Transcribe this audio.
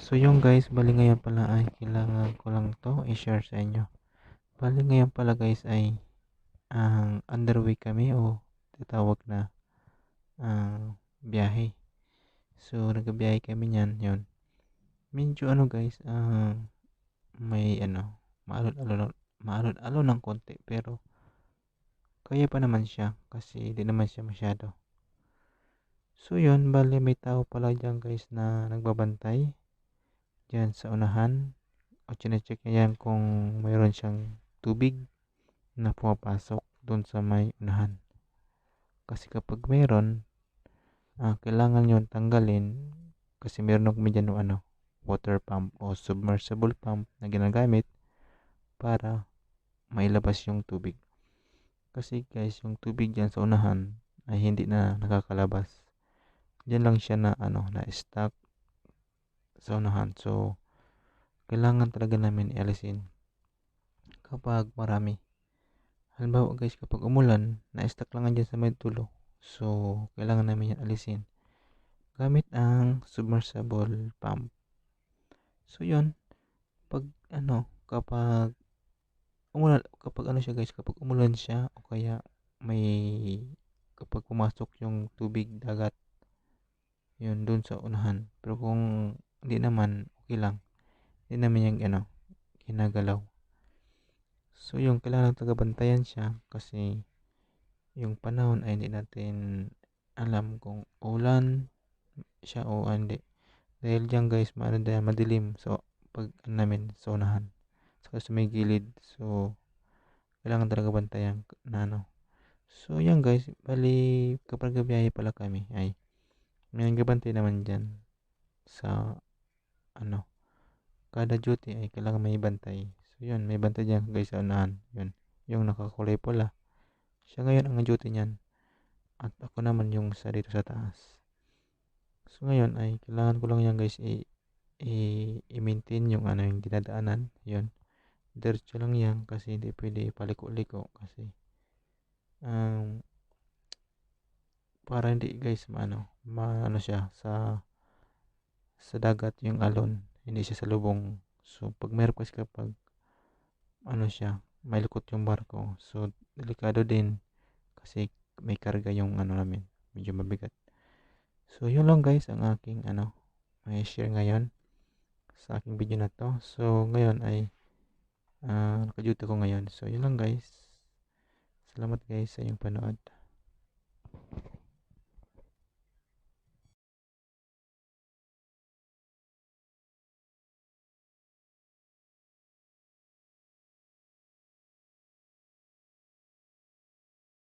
So yung guys, bali ngayon pala ay kailangan ko lang to i-share sa inyo. Bali ngayon pala guys ay ang underway kami o tatawag na ang biyahe. So nagbiyahe kami niyan, yun. Medyo ano guys, ah may ano, maalon-alon maalon-alon ng konti pero kaya pa naman siya kasi di naman siya masyado. So yun, bali may tao pala dyan guys na nagbabantay dyan sa unahan o chinecheck niya yan kung mayroon siyang tubig na pumapasok doon sa may unahan. Kasi kapag mayroon, ah, kailangan yun tanggalin kasi meron kami dyan ano, water pump o submersible pump na ginagamit para mailabas yung tubig. Kasi guys, yung tubig dyan sa unahan ay hindi na nakakalabas. Diyan lang siya na ano, na stuck sa unahan. So, kailangan talaga namin ialisin kapag marami. Halimbawa guys, kapag umulan, na-stuck lang dyan sa may dulo. So, kailangan namin yan alisin. Gamit ang submersible pump. So, yun. Pag, ano, kapag umulan, kapag ano siya guys, kapag umulan siya, o kaya may, kapag pumasok yung tubig dagat, yun, dun sa unahan. Pero kung hindi naman, okay lang. Hindi naman yung, ano, ginagalaw. So, yung kailangan tagabantayan siya kasi yung panahon ay hindi natin alam kung ulan siya o hindi. Dahil dyan guys, maano madilim. So, pag ano namin, sa unahan. Saka sa may gilid. So, kailangan talaga bantayan na ano. So, yan guys, bali kapag gabiyahe pala kami ay may nagbabantay naman dyan sa ano, kada duty ay kailangan may bantay. So, yun, may bantay dyan guys sa unahan. Yun, yung nakakulay pula. Siya ngayon ang duty niyan. At ako naman yung sa dito sa taas. So, ngayon ay kailangan ko lang yan guys i- i-maintain yung ano yung dinadaanan. Yun. Diretso lang yan kasi hindi pwede paliko-liko kasi um, para hindi guys maano maano siya sa sa dagat yung alon. Hindi siya sa lubong so pag meron kasi kapag ano siya may lukot yung barko. So delikado din kasi may karga yung ano namin. Medyo mabigat. So yun lang guys ang aking ano may share ngayon sa aking video na to. So ngayon ay uh, nakaduty ko ngayon. So yun lang guys. Salamat guys sa inyong panood